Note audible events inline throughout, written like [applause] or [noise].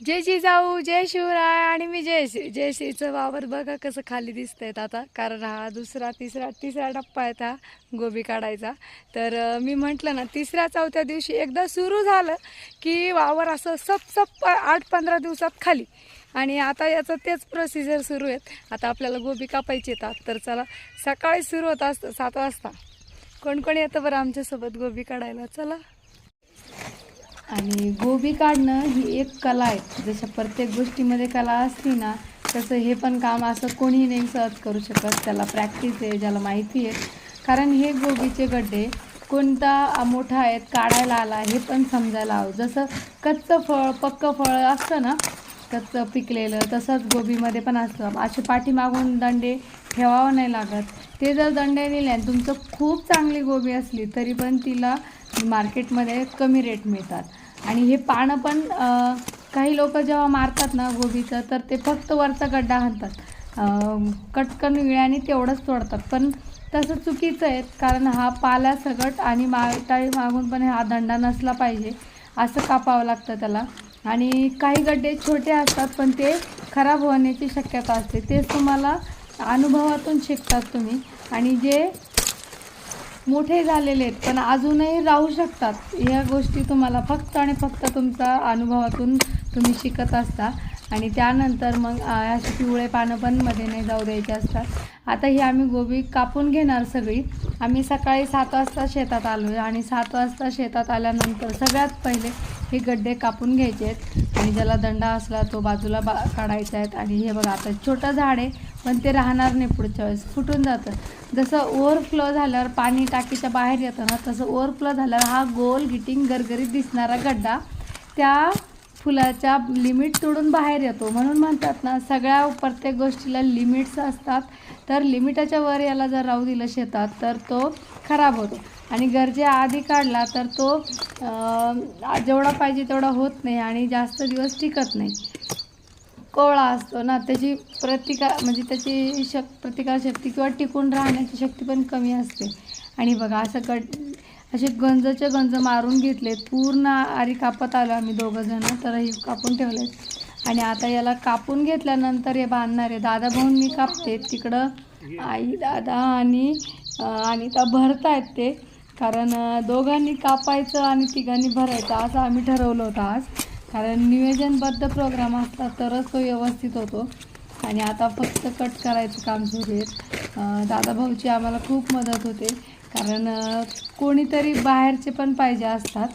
जय जाऊ जय शिवराय आणि मी जयश्री जयश्रीचं वावर बघा कसं खाली दिसत आहेत आता. कारण हा दुसरा तिसरा तिसरा टप्पा आहे हा गोबी काढायचा. तर मी म्हटलं ना तिसऱ्या चौथ्या दिवशी एकदा सुरू झालं की वावर असं सप सप आठ पंधरा दिवसात खाली. आणि आता याचं तेच प्रोसिजर सुरू आहेत. आता आपल्याला गोबी कापायची येतात तर चला सकाळी सुरू होत असतं सात वाजता. कोण कोण येतं बरं आमच्यासोबत गोबी काढायला? चला. आणि गोबी काढणं ही एक कला आहे. जशा प्रत्येक गोष्टीमध्ये कला असली ना तसं हे पण काम असं कोणीही नाही सहज करू शकत. त्याला प्रॅक्टिस आहे ज्याला माहिती आहे. कारण हे गोबीचे गड्डे कोणता मोठा आहेत काढायला आला हे पण समजायला हवं. जसं कच्चं फळ पक्कं फळ असतं ना कच्चं पिकलेलं तसंच गोबीमध्ये पण असतं. असे पाठीमागून दंडे ठेवावं नाही लागत. ते जर दंडे नेले आणि तुमचं खूप चांगली गोबी असली तरी पण तिला मार्केटमध्ये कमी रेट मिळतात. आणि हे पानं पण काही लोक जेव्हा मारतात ना गोबीचं तर ते फक्त वरचा गड्डा हाणतात. कटकन विळ्याने तेवढंच तोडतात. पण तसं चुकीचं आहे कारण हा पाला सगट आणि माटाळी मागून पण हा दंडा नसला पाहिजे असं कापावं लागतं त्याला. आणि काही गड्डे छोटे असतात पण ते खराब होण्याची शक्यता असते. तेच तुम्हाला अनुभवातून शिकतात तुम्ही. आणि जे मोठे झालेले आहेत पण अजूनही राहू शकतात. या गोष्टी तुम्हाला फक्त आणि फक्त तुमचा अनुभवातून तुम्ही शिकत असता. आणि त्यानंतर मग अशी पिवळे पानं पण मध्ये नाही जाऊ द्यायचे असतात. आता ही आम्ही गोबी कापून घेणार सगळी. आम्ही सकाळी सात वाजता शेतात आलो आहे आणि सात वाजता शेतात आल्यानंतर सगळ्यात पहिले हे गड्डे कापून घ्यायचे आहेत. आणि ज्याला दंडा असला तो बाजूला बा काढायचा आहेत. आणि हे बघा आता छोटं झाड आहे. पण ते राहणार नाही पुढच्या वेळेस. फुटून जातं. जसं ओव्हरफ्लो झाल्यावर पाणी टाकीच्या बाहेर येतं ना तसं ओव्हरफ्लो झाल्यावर हा गोल गिटिंग गरगरीत दिसणारा गड्डा त्या फुलाच्या लिमिट तोडून बाहेर येतो. म्हणून म्हणतात ना सगळ्या प्रत्येक गोष्टीला लिमिट्स असतात. तर लिमिटाच्या वर याला जर राहू दिलं शेतात तर तो खराब होतो. आणि गरजे आधी काढला तर तो जेवढा पाहिजे तेवढा होत नाही आणि जास्त दिवस टिकत नाही. कोवळा असतो ना त्याची प्रतिकार म्हणजे त्याची शक प्रतिकारशक्ती किंवा टिकून राहण्याची शक्ती पण कमी असते. आणि बघा असं कट असे गंजचे गंज मारून घेतले पूर्ण आरी कापत आलो आम्ही दोघंजणं तर ही कापून ठेवले आणि आता याला कापून घेतल्यानंतर हे बांधणार आहे. दादा भाऊन मी कापते तिकडं आई दादा आणि अं, भरत आहेत ते. कारण दोघांनी कापायचं आणि तिघांनी भरायचं असं आम्ही ठरवलं होतं आज. कारण नियोजनबद्ध प्रोग्राम असतात तरच तो व्यवस्थित होतो. आणि आता फक्त कट करायचं काम सुरू आहे. दादा भाऊची आम्हाला खूप मदत होते. कारण कोणीतरी बाहेरचे पण पाहिजे असतात.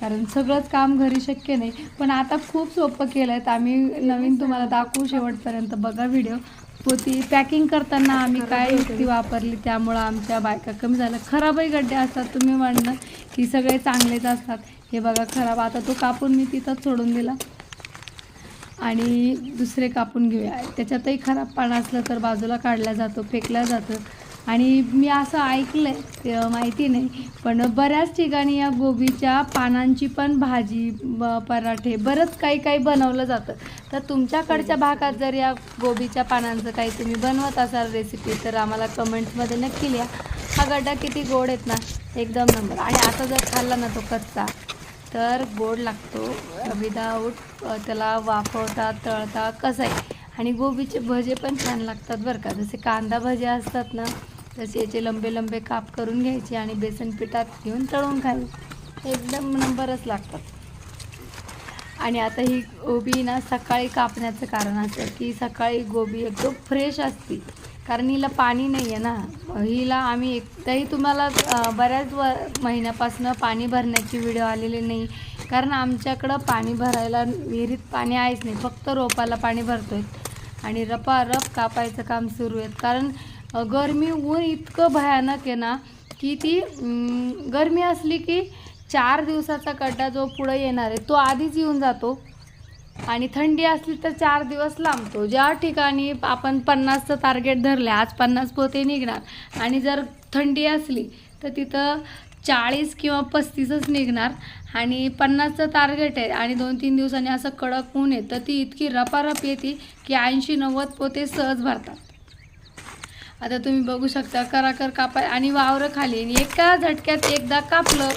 कारण सगळंच काम घरी शक्य नाही. पण आता खूप सोपं केलं आहे आम्ही नवीन तुम्हाला दाखवू शेवटपर्यंत. बघा व्हिडिओ पोती पॅकिंग करताना आम्ही काय युक्ती वापरली त्यामुळं आमच्या बायका कमी झाल्या. खराबही गड्डे असतात तुम्ही म्हणणं की सगळे चांगलेच असतात. हे बघा खराब. आता तो कापून मी तिथंच सोडून दिला. आणि दुसरे कापून घेऊया. त्याच्यातही खराब पानं असलं तर बाजूला काढला जातो फेकला जातं. आणि मी असं ऐकलं आहे माहिती नाही. पण बऱ्याच ठिकाणी या गोबीच्या पानांची पण भाजी ब पराठे बरंच काही काही बनवलं जातं. तर तुमच्याकडच्या भागात जर या गोबीच्या पानांचं काही तुम्ही बनवत असाल रेसिपी तर आम्हाला कमेंट्समध्ये नक्की लिहा. हा गड्डा किती गोड आहेत ना एकदम नंबर. आणि आता जर खाल्ला ना तो कच्चा. तर गोड लागतो. विदाऊट त्याला वाफवता तळता कसं आहे आणि गोबीचे भजे पण छान लागतात बरं का. जसे कांदा भजे असतात ना तसे याचे लंबे लंबे काप करून घ्यायचे आणि बेसन पिठात घेऊन तळून खायचे एकदम नंबरच लागतात. आणि आता ही गोबी ना सकाळी कापण्याचं कारण असं की सकाळी गोबी एकदम फ्रेश असते. कारण हिला पाणी नाही आहे ना. हिला आम्ही एकदाही तुम्हाला बऱ्याच व महिन्यापासनं पाणी भरण्याची व्हिडिओ आलेली नाही. कारण आमच्याकडं पाणी भरायला विहिरीत पाणी आहेच नाही. फक्त रोपाला पाणी भरतो आहे आणि रपारप कापायचं काम सुरू आहे. कारण गरमी ऊन इतकं भयानक आहे ना की ती गरमी असली की चार दिवसाचा गड्डा जो पुढे येणार आहे तो आधीच येऊन जातो. आणि थंडी असली तर चार दिवस लांबतो. ज्या ठिकाणी आपण पन्नासचं टार्गेट धरले आज पन्नास पोते निघणार. आणि जर थंडी असली तर तिथं चाळीस किंवा पस्तीसच निघणार. आणि पन्नासचं टार्गेट आहे आणि दोन तीन दिवसांनी असं कडक ऊन आहे तर ती इतकी रपारप येते की ऐंशी नव्वद पोते सहज भरतात. आता तुम्ही बघू शकता कराकर कापाय आणि वावरं खाली एका झटक्यात एकदा कापलं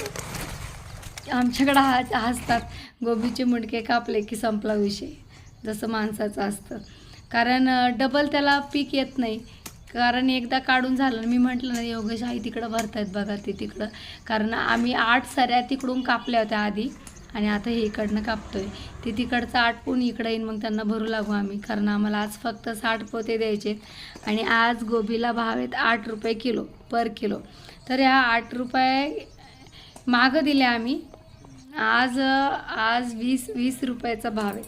आमच्याकडं हा हसतात. गोबीचे मुंडके कापले की संपला विषय. जसं माणसाचं असतं. कारण डबल त्याला पीक येत नाही. कारण एकदा काढून झालं मी म्हटलं ना योगेश आई तिकडं भरतायत बघा ते तिकडं. कारण आम्ही आठ सऱ्या तिकडून कापल्या होत्या आधी आणि आता हे इकडनं कापतोय. ते तिकडचं आटपून इकडं येईन मग त्यांना भरू लागू आम्ही. कारण आम्हाला आज फक्त साठ पोते द्यायचे आणि आज गोबीला भाव आहेत आठ रुपये किलो पर किलो. तर ह्या आठ रुपये मागं दिले आम्ही. आज आज वीस वीस रुपयाचा भाव आहे.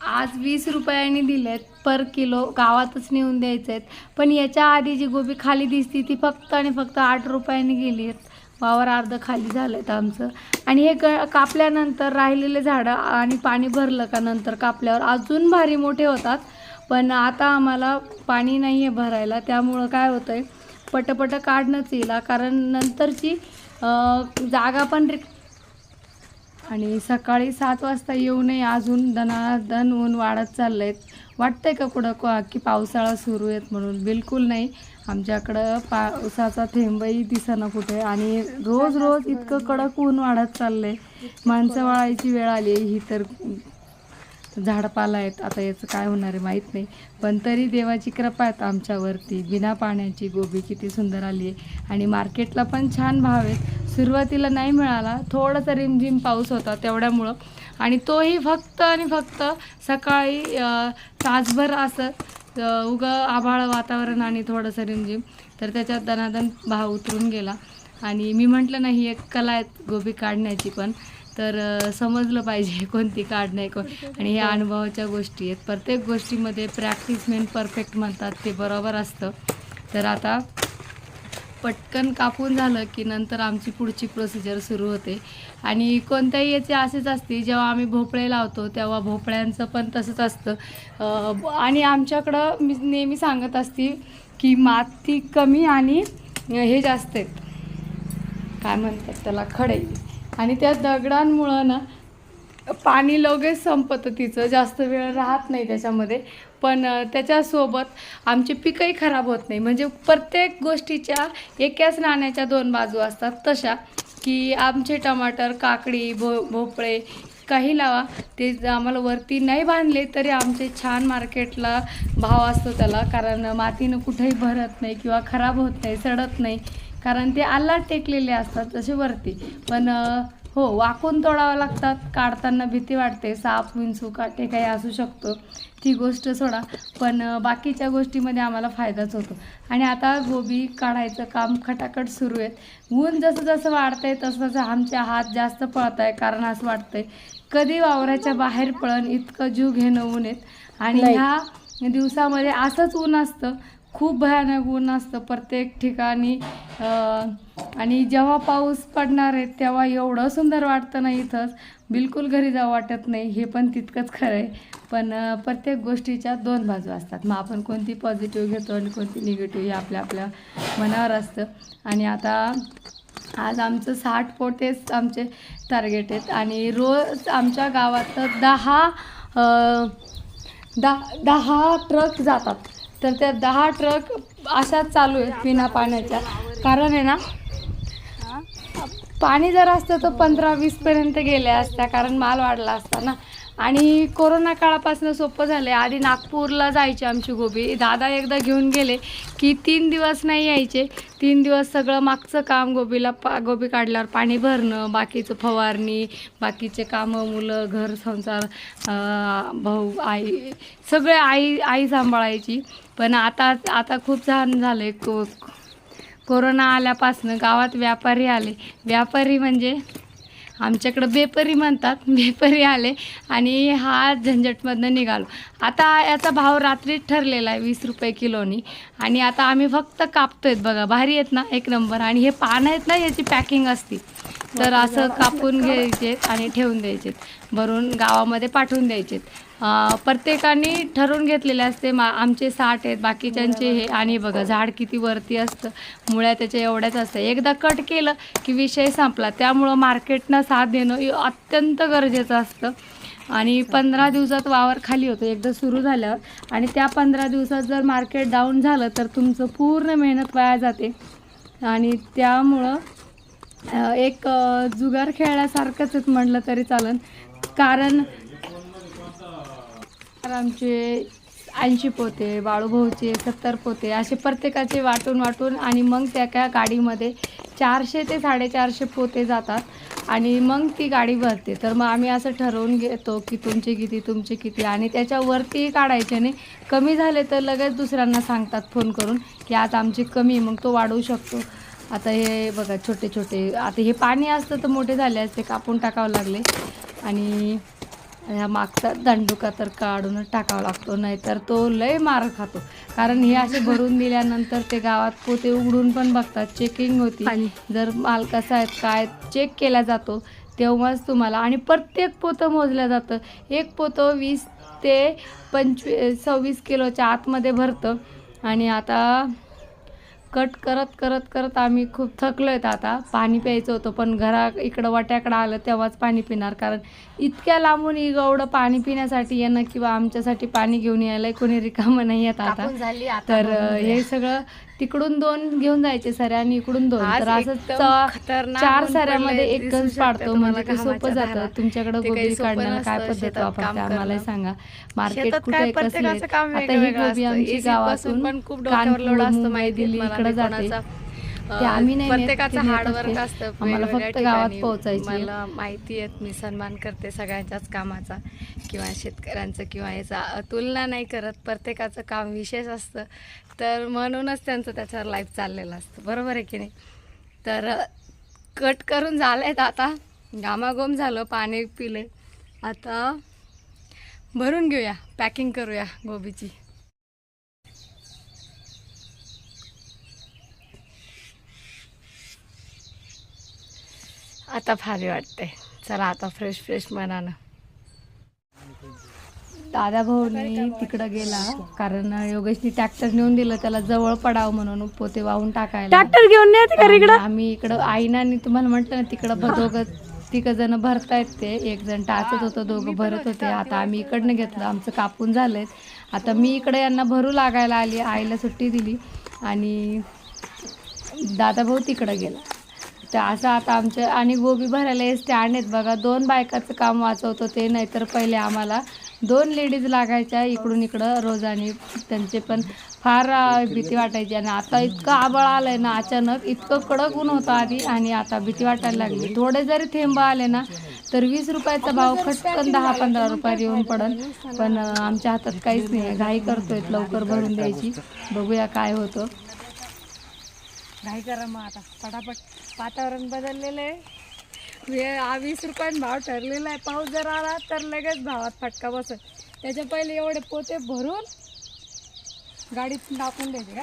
आज वीस रुपयांनी दिलेत पर किलो गावातच नेऊन द्यायचे आहेत पण याच्या आधी जी गोबी खाली दिसती ती फक्त आणि फक्त आठ रुपयांनी गेली आहेत. वावर अर्ध खाली झालं आहेत आमचं. आणि हे क कापल्यानंतर राहिलेले झाडं आणि पाणी भरलं का नंतर कापल्यावर अजून भारी मोठे होतात. पण आता आम्हाला पाणी नाही आहे भरायला त्यामुळं काय होतं आहे पटपट काढणंच येईल कारण नंतरची जागा पण रिक आणि सकाळी सात वाजता येऊ नये. अजून दनादन ऊन वाढत चाललं आहे वाटतंय का कुठं को- की पावसाळा सुरू आहेत म्हणून? बिलकुल नाही. आमच्याकडं पावसाचा थेंबही दिसेना कुठे. आणि रोज रोज इतकं कडक ऊन वाढत चाललंय. माणसं वाळायची वेळ आली ही तर झाडपाला आहेत. आता याचं काय होणार आहे माहीत नाही. पण तरी देवाची कृपा आहेत आमच्यावरती. बिना पाण्याची गोबी किती सुंदर आली आहे. आणि मार्केटला पण छान भाव आहेत. सुरुवातीला नाही मिळाला. थोडासा रिमझिम पाऊस होता तेवढ्यामुळं. आणि तोही फक्त आणि फक्त सकाळी तासभर असं उगं आभाळ वातावरण आणि थोडंसं रिमझिम. तर त्याच्यात दनादन भाव उतरून गेला. आणि मी म्हटलं नाही एक कला आहेत गोबी काढण्याची पण. तर समजलं पाहिजे [laughs] कोणती काढ नाही कोण. आणि ह्या अनुभवाच्या गोष्टी आहेत. प्रत्येक गोष्टीमध्ये प्रॅक्टिस मेन परफेक्ट म्हणतात ते बरोबर असतं. तर आता पटकन कापून झालं की नंतर आमची पुढची प्रोसिजर सुरू होते. आणि कोणत्याही याचे असेच असते जेव्हा आम्ही भोपळे लावतो तेव्हा भोपळ्यांचं पण तसंच असतं. आणि आमच्याकडं मी नेहमी सांगत असते की माती कमी आणि हे जास्त आहेत. काय म्हणतात त्याला? खडे. आणि त्या दगडांमुळं ना पाणी लगेच संपतं तिचं. जास्त वेळ राहत नाही त्याच्यामध्ये. पण त्याच्यासोबत आमची पिकंही खराब होत नाही. म्हणजे प्रत्येक गोष्टीच्या एकाच नाण्याच्या दोन बाजू असतात. तशा की आमचे टमाटर काकडी भो भोपळे काही लावा. ते आम्हाला वरती नाही बांधले तरी आमचे छान मार्केटला भाव असतो त्याला. कारण मातीनं कुठेही भरत नाही किंवा खराब होत नाही सडत नाही. कारण ते आल्ला टेकलेले असतात जसे वरती. पण हो वाकून तोडावं लागतात काढताना भीती वाटते साप विंचू काटे काही असू शकतो. ती गोष्ट सोडा. पण बाकीच्या गोष्टीमध्ये आम्हाला फायदाच होतो. आणि आता गोबी काढायचं काम खटाखट सुरू आहेत. ऊन जसं जसं वाढतंय तसं तसं आमचे हात जास्त पळत आहे कारण असं वाटतंय. कधी वावराच्या बाहेर पळण इतकं जीव घेणं ऊन आहेत. आणि ह्या दिवसामध्ये असंच ऊन असतं. खूप भयानक ऊन असतं प्रत्येक ठिकाणी. आणि जेव्हा पाऊस पडणार आहे तेव्हा एवढं सुंदर वाटतं ना इथंच. बिलकुल घरी जावं वाटत नाही हे पण तितकंच खरं आहे. पण प्रत्येक गोष्टीच्या दोन बाजू असतात. मग आपण कोणती पॉझिटिव्ह घेतो आणि कोणती निगेटिव्ह हे आपल्या आपल्या मनावर असतं. आणि आता आज आमचं साठ पोटेच आमचे टार्गेट आहेत. आणि रोज आमच्या गावात दहा दहा दहा ट्रक जातात. तर त्या दहा ट्रक अशाच चालू आहेत बिना पाण्याच्या. कारण आहे ना पाणी जर असतं तर पंधरा वीसपर्यंत गेल्या असत्या कारण माल वाढला असता ना. आणि कोरोना काळापासून सोपं झालं आहे आधी नागपूरला जायचे आमची गोबी. दादा एकदा घेऊन गेले की तीन दिवस नाही यायचे. तीन दिवस सगळं मागचं काम गोबीला पा गोबी काढल्यावर पाणी भरणं बाकीचं फवारणी बाकीचे कामं मुलं घर संसार भाऊ आई सगळे आई आई सांभाळायची. पण आता आता खूप छान झालं आहे को कोरोना आल्यापासनं गावात व्यापारी आले. व्यापारी म्हणजे? आमच्याकडं बेपरी म्हणतात [laughs] बेपरी आले आणि हा झंझटमधनं निघालो. आता याचा भाव रात्रीच ठरलेला आहे वीस रुपये किलोनी. आणि आता आम्ही फक्त कापतोय बघा भारी आहेत ना एक नंबर. आणि हे पानं आहेत ना याची पॅकिंग असती. तर असं कापून घ्यायचे आणि ठेवून द्यायचे भरून गावामध्ये पाठवून द्यायचे प्रत्येकाने ठरवून घेतलेले असते मा आमचे साठ आहेत बाकीच्यांचे हे आणि बघा झाड किती वरती असतं मुळ्या त्याच्या एवढ्याच असतं. एकदा कट केलं की विषय संपला. त्यामुळं मार्केटनं साथ देणं हे अत्यंत गरजेचं असतं. आणि पंधरा दिवसात वावर खाली होतं. एकदा सुरू झाल्यावर आणि त्या पंधरा दिवसात जर मार्केट डाऊन झालं तर तुमचं पूर्ण मेहनत वाया जाते. आणि त्यामुळं एक जुगार खेळल्यासारखंच म्हटलं तरी चालन. कारण तर आमचे ऐंशी पोते बाळूभाऊचे सत्तर पोते असे प्रत्येकाचे वाटून वाटून आणि मग त्या त्या गाडीमध्ये चारशे ते साडेचारशे पोते जातात आणि मग ती गाडी भरते. तर मग आम्ही असं ठरवून घेतो की तुमचे किती तुमचे किती आणि त्याच्यावरतीही काढायचे नाही कमी झाले तर लगेच दुसऱ्यांना सांगतात फोन करून की आज आमची कमी मग तो वाढवू शकतो. आता हे बघा छोटे छोटे आता हे पाणी असतं तर मोठे झाले असते कापून टाकावं लागले आणि ह्या मागचा दंडुका तर काढूनच टाकावा लागतो नाहीतर तो लय मार खातो. कारण हे असे भरून दिल्यानंतर ते गावात पोते उघडून पण बघतात चेकिंग होती. जर माल कसा आहेत काय चेक केला जातो तेव्हाच तुम्हाला आणि प्रत्येक पोतं मोजलं जातं. एक पोतं वीस ते पंचवी सव्वीस किलोच्या आतमध्ये भरतं. आणि आता कट करत करत करत आम्ही खूप थकलो आहेत आता. पाणी प्यायचं होतं पण घरा इकडं वाट्याकडं आलं तेव्हाच पाणी पिणार. कारण इतक्या लांबून एवढं पाणी पिण्यासाठी येणं किंवा आमच्यासाठी पाणी घेऊन यायला कोणी रिकामं नाही येत आता. तर. हे सगळं तिकडून दोन घेऊन जायचे सऱ्या आणि इकडून दोन तर असं चार ऊन सऱ्यामध्ये पडलंय, एक गंज पाडतो म्हणजे ते सोपं जातं. तुमच्याकडे गोबी काढण्याला काय पद्धत वापरते आम्हाला. सांगा मार्केट कुठे कसले आता ही गोबी. आमची गावातून कानपूर, असतं मुंबई दिल्ली इकडे जाते ते आम्ही नाही प्रत्येकाचं हार्डवर्क असते. आम्हाला फक्त गावात. पोहोचायची. मला माहिती आहे मी सन्मान करते सगळ्यांच्याच कामाचा किंवा शेतकऱ्यांचं किंवा याचा तुलना नाही करत प्रत्येकाचं काम विशेष असतं तर म्हणूनच त्यांचं त्याच्यावर लाईफ चाललेलं असतं. बरोबर आहे की नाही? तर कट करून झालं आहेत आता. घामाघूम झालं पाणी पिले. आता भरून घेऊया पॅकिंग करूया गोबीची. आता भारी वाटते चला आता फ्रेश फ्रेश मनानं. दादा भाऊनी तिकडं गेला. कारण योगेशनी ट्रॅक्टर नेऊन दिलं त्याला जवळ पडावं म्हणून पोते वाहून टाकायला. घेऊन येते आणि आम्ही इकडं आईनानी तुम्हाला म्हटलं ना तिकडं दोघं तिघ जण भरतायत ते. एक जण टाचत होतं दोघं भरत होते. आता आम्ही इकडनं घेतलं आमचं कापून झालंय. आता मी इकडे यांना भरू लागायला आली आईला सुट्टी दिली. आणि दादा भाऊ तिकडं गेला. तर असं आता आमच्या आणि गोबी भरायला हे स्टँड आहेत बघा. दोन बायकाचं काम वाचवत होते नाहीतर पहिले आम्हाला दोन लेडीज लागायच्या इकडून इकडं रोज आणि त्यांचे पण. फार भीती वाटायची आणि आता इतकं आबळ आलंय ना अचानक इतकं कडक ऊन होतं आधी आणि आता भीती वाटायला लागली. थोडे जरी थेंब आले ना तर वीस रुपयाचा भाव खटकन दहा पंधरा रुपयात येऊन पडन. पण आमच्या हातात काहीच नाही आहे घाई करतोय लवकर भरून द्यायची. बघूया काय होतं. घाई करा मग आता पटापट वातावरण बदललेलं आहे. वे- वीस रुपयान भाव ठरलेला आहे. पाऊस जर आला तर लगेच भावात फटका बसत त्याच्या पहिले एवढे पोते भरून गाडीत टाकून द्यायचे का?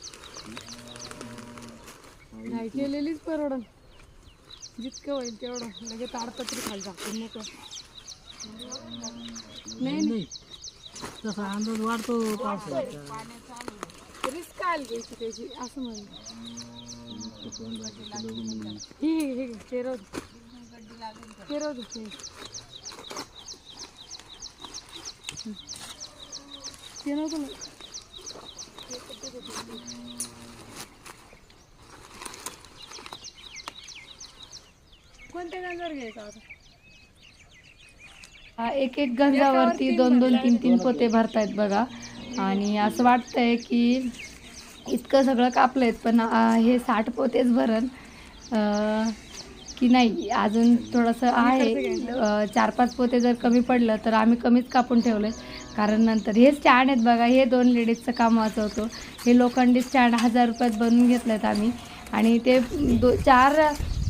नाही केलेलीच परवडन. जितकं होईल तेवढं. लगेच ताडपत्री खाली टाकून नको नाही नाही. तसा अंदाज वाढतो पावसाळ्याचा. रिस्क आली घ्यायची त्याची? असं म्हणून ही ही ही ते ते नव्हतं ना. कोणत्या गंजार घ्यायचा आता? हा, एक एक गंजावरती दोन दोन तीन तीन पोते भरतायत बघा. आणि असं वाटतंय की इतकं सगळं कापलंय पण आ, हे साठ पोतेच भरण की नाही अजून थोडंसं आहे. चार पाच पोते जर कमी पडलं तर आम्ही कमीच कापून ठेवलं कारण नंतर हे स्टँड आहेत बघा हे दोन लेडीजचं काम वाचवतो हे लोखंडी स्टँड हजार रुपयात बनवून घेतलेत आम्ही. आणि ते दो चार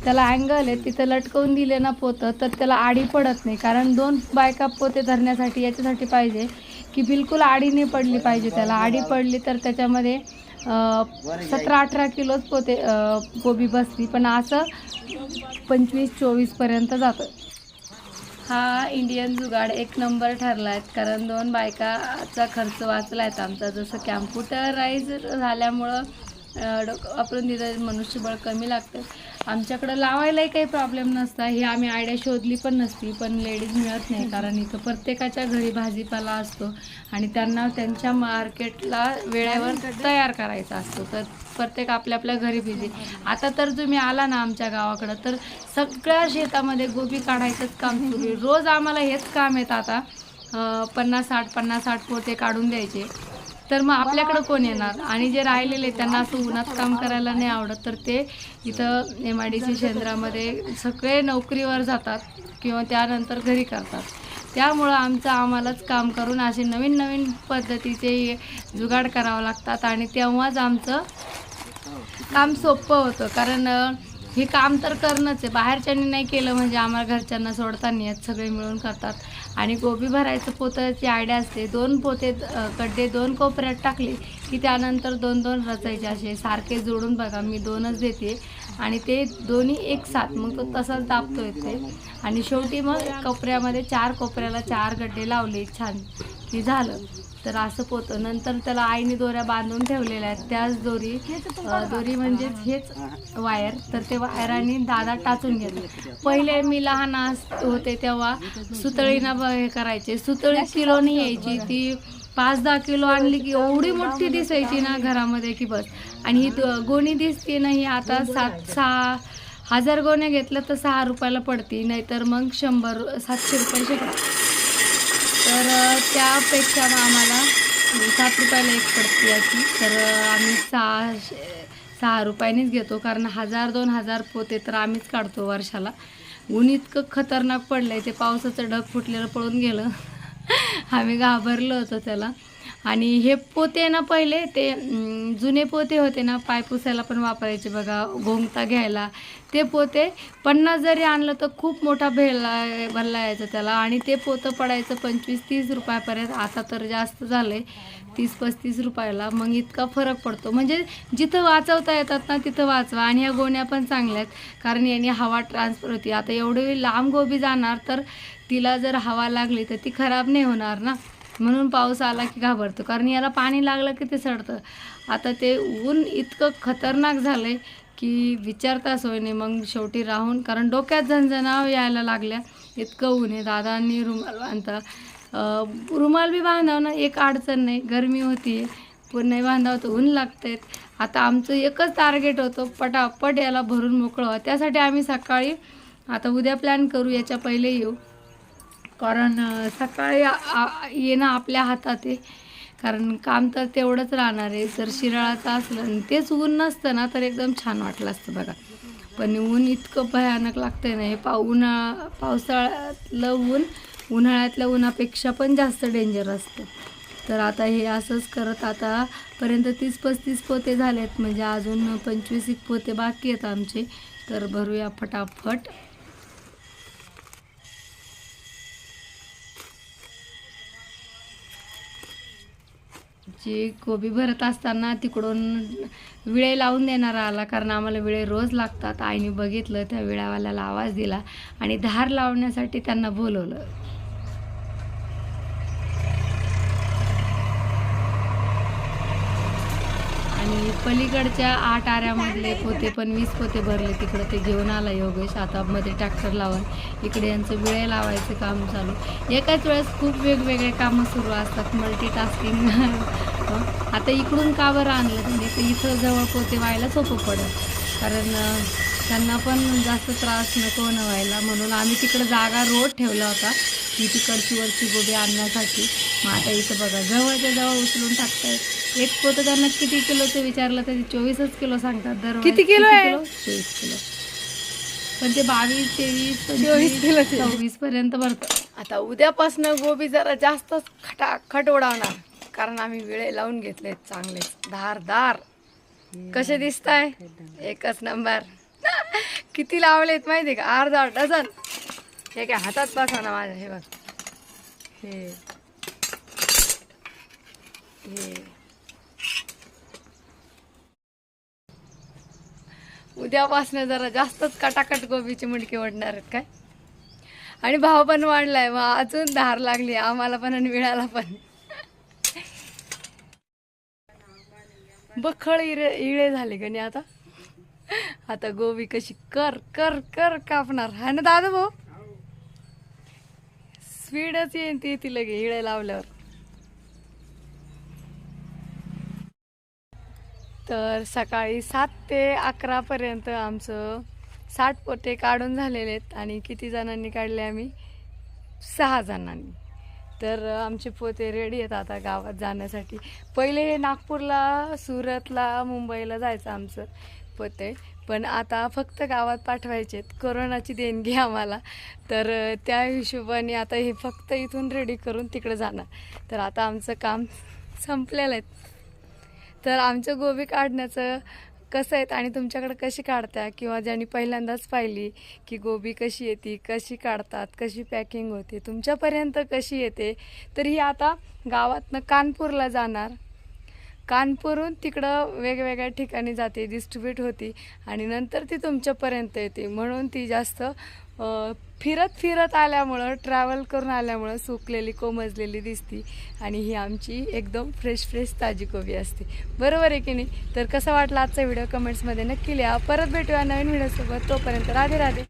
त्याला अँगल आहे तिथं लटकवून दिले ना पोतं तर त्याला आडी पडत नाही. कारण दोन बायका पोते धरण्यासाठी याच्यासाठी पाहिजे की बिलकुल आडी नाही पडली पाहिजे त्याला. आडी पडली तर त्याच्यामध्ये सतरा अठरा किलोच पोते गोबी कोबी बसली. पण असं पंचवीस चोवीसपर्यंत जातं. हा इंडियन जुगाड एक नंबर ठरला आहे कारण दोन बायकाचा खर्च वाचला आहे आमचा. जसं कॅम्प्युटराईज झाल्यामुळं डोकं वापरून तिथं मनुष्यबळ कमी लागतं. आमच्याकडं लावायलाही काही प्रॉब्लेम नसता. ही आम्ही आयडिया शोधली पण नसती पण लेडीज मिळत नाही. कारण इथं प्रत्येकाच्या घरी भाजीपाला असतो आणि त्यांना त्यांच्या मार्केटला वेळेवर तयार करायचा असतो. तर प्रत्येक आपल्या आपल्या घरी बिझी आता तर तुम्ही आला ना आमच्या गावाकडं तर सगळ्या शेतामध्ये गोबी काढायचंच काम सुरू रोज आम्हाला हेच काम येतं आता. पन्नास साठ पन्नास साठ पोते काढून द्यायचे. तर मग आपल्याकडं कोण येणार? आणि जे राहिलेले त्यांना असं उन्हात काम करायला नाही आवडत तर ते इथं एम आय डी सी केंद्रामध्ये सगळे नोकरीवर जातात किंवा त्यानंतर घरी करतात. त्यामुळं आमचं आम्हालाच काम करून असे नवीन नवीन पद्धतीचे जुगाड करावं लागतात आणि तेव्हाच आमचं काम सोपं होतं. कारण हे काम तर करणंच आहे. बाहेरच्यांनी नाही केलं म्हणजे आम्हाला घरच्यांना सोडताना येत सगळे मिळून करतात. आणि गोबी भरायचं पोत्याची आयडिया असते. दोन पोते गड्डे दोन कोपऱ्यात टाकले की त्यानंतर दोन दोन रचायचे असे. सारखे जोडून बघा मी दोनच देते. आणि ते दोन्ही एक साथ. मग तो तसाच दाबतो ते आणि शेवटी मग कोपऱ्यामध्ये चार कोपऱ्याला चार गड्डे लावले. छान. की झालं. तर असं पोतं. नंतर त्याला आईने दोऱ्या बांधून ठेवलेल्या आहेत. त्याच दोरी दोरी म्हणजेच हेच वायर. तर ते वायराने दादा टाचून घेतले. पहिले मी लहान अस- होते तेव्हा सुतळीना ब- हे करायचे. सुतळी किलोनी यायची. ती पाच दहा किलो आणली की एवढी मोठी दिसायची ना घरामध्ये की बस. आणि ही गोणी दिसते ना ही आता सात सहा हजार गोण्या घेतल्या तर सहा रुपयाला पडते. नाहीतर मग शंभर सातशे रुपये शेकडा तर त्यापेक्षा मग आम्हाला म्हणजे सात रुपयाला एक पडते याची तर आम्ही सहा सहा रुपयानेच घेतो. कारण हजार दोन हजार पोते तर आम्हीच काढतो वर्षाला. ऊन इतकं खतरनाक पडलं आहे ते पावसाचं ढग फुटलेलं पळून गेलं. [laughs] आम्ही घाबरलो होतो त्याला. आणि हे पोते ना पहिले ते जुने पोते होते ना पाय पुसायला पण वापरायचे बघा घोंगता घ्यायला. ते पोते पन्नास जरी आणलं तर खूप मोठा भेला भरला यायचा त्याला. आणि ते पोतं पडायचं पंचवीस तीस रुपयापर्यंत. आता तर जास्त झालं आहे तीस पस्तीस रुपयाला. मग इतका फरक पडतो. म्हणजे जिथं वाचवता येतात ना तिथं वाचवा. आणि ह्या गोण्या पण चांगल्या आहेत. कारण याने हवा ट्रान्सफर होती. आता एवढी लांब गोबी जाणार तर तिला जर हवा लागली तर ती खराब नाही होणार ना. म्हणून पाऊस आला की घाबरतो. कारण याला पाणी लागलं की ते सडतं. आता ते ऊन इतकं खतरनाक झालं आहे की विचारता सोय नाही. मग शेवटी राहून कारण डोक्यात झणझणाव यायला लागल्या. इतकं ऊन आहे. दादांनी रुमाल बांधता. रुमाल बी बांधाव ना एक अडचण नाही. गरमी होती पण नाही बांधावं तर ऊन लागते आता आमचं एकच टार्गेट होतं. पटापट याला भरून मोकळं त्यासाठी आम्ही सकाळी आता उद्या प्लॅन करू. याच्या पहिले येऊ. कारण सकाळी आ- येणं आपल्या हातात. आहे कारण काम तर तेवढंच राहणार आहे. जर शिराळाचं असलं आणि तेच ऊन नसतं ना तर एकदम छान वाटलं असतं बघा. पण ऊन इतकं भयानक लागतंय ना हे पा उन्हाळा पावसाळ्यातलं ऊन उन्हाळ्यातल्या उन्हापेक्षा पण जास्त डेंजर असतं. तर आता हे असंच करत आतापर्यंत तीस पस्तीस पोते झालेत. म्हणजे अजून पंचवीस एक पोते बाकी आहेत आमचे. तर भरूया फटाफट. जी कोबी भरत असताना तिकडून विळे लावून देणारा आला कारण आम्हाला विळे रोज लागतात. आईने बघितलं त्या विळावाल्याला आवाज दिला आणि धार लावण्यासाठी त्यांना बोलवलं आणि पलीकडच्या आठ आऱ्यामधले पोते पण वीस पोते भरले तिकडं. ते घेऊन आला योगेश. आता मध्ये ट्रॅक्टर लावून इकडे यांचं विळे लावायचं काम चालू. एकाच वेळेस खूप वेगवेगळे कामं सुरू असतात. मल्टीटास्किंग आता इकडून का बरं आणलं? म्हणजे त्यांनी तर इथं जवळ पोते व्हायला सोपं पडेल कारण त्यांना पण जास्त त्रास नको न व्हायला. म्हणून आम्ही तिकडं जागा रोड ठेवला होता. की तिकडची वरची गोबी आणण्यासाठी. मग आता इथं बघा जवळच्या जवळ उचलून टाकतायत. एक पोतं त्यांना किती किलोचं विचारलं तरी चोवीसच किलो सांगतात दर किती किलो आहे? चोवीस किलो. पण ते बावीस तेवीस चोवीस किलोचे. चोवीसपर्यंत भरतं आता उद्यापासनं गोबी जरा जास्तच खटाखट उडावणार कारण आम्ही विळे लावून घेतलेत चांगले धारदार कसे दिसताय? एकच नंबर. [laughs] किती लावलेत माहिती का? अर्धा डझन. हे काय हातात बसा ना माझ्या हे बघ. हे. उद्यापासनं जरा जास्तच कटाकट गोबीची मुंडकी ओढणार आहेत काय? आणि भाव पण वाढलाय मग अजून धार लागली आम्हाला पण आणि विळाला पण. बखळ इळे इळे झाले गणे आता. आता गोबी कशी कर कर कर कापणार. हा ना दादा भाऊ? स्पीडच येईन ती ती लगे इळे लावल्यावर. तर सकाळी सात ते अकरापर्यंत आमचं साठ पोते काढून झालेले आहेत आणि किती जणांनी काढले आम्ही? सहा जणांनी. तर आमचे पोते रेडी आहेत आता गावात जाण्यासाठी. पहिले हे नागपूरला सुरतला मुंबईला जायचं आमचं पोते. पण आता फक्त गावात पाठवायचे आहेत. कोरोनाची देणगी आम्हाला. तर त्या हिशोबाने आता हे फक्त इथून रेडी करून तिकडे जाणार. तर आता आमचं काम संपलेलं आहे. तर आमचं गोबी काढण्याचं कसं आहे आणि तुमच्याकडे कशी काढता किंवा ज्यांनी पहिल्यांदाच पाहिली की गोबी कशी येते कशी काढतात कशी पॅकिंग होते तुमच्यापर्यंत कशी येते? तर ही आता गावातनं कानपूरला जाणार. कानपूरहून तिकडं वेगवेगळ्या ठिकाणी जाते डिस्ट्रीब्यूट होती आणि नंतर ती तुमच्यापर्यंत येते. म्हणून ती जास्त फिरत फिरत आल्यामुळं ट्रॅव्हल करून आल्यामुळं सुकलेली कोमजलेली दिसती आणि ही आमची एकदम फ्रेश फ्रेश ताजी कोबी असते. बरोबर आहे की नाही? तर कसं वाटलं आजचा व्हिडिओ कमेंट्समध्ये नक्की लिहा. परत भेटूया नवीन व्हिडिओसोबत तोपर्यंत राधे राधे.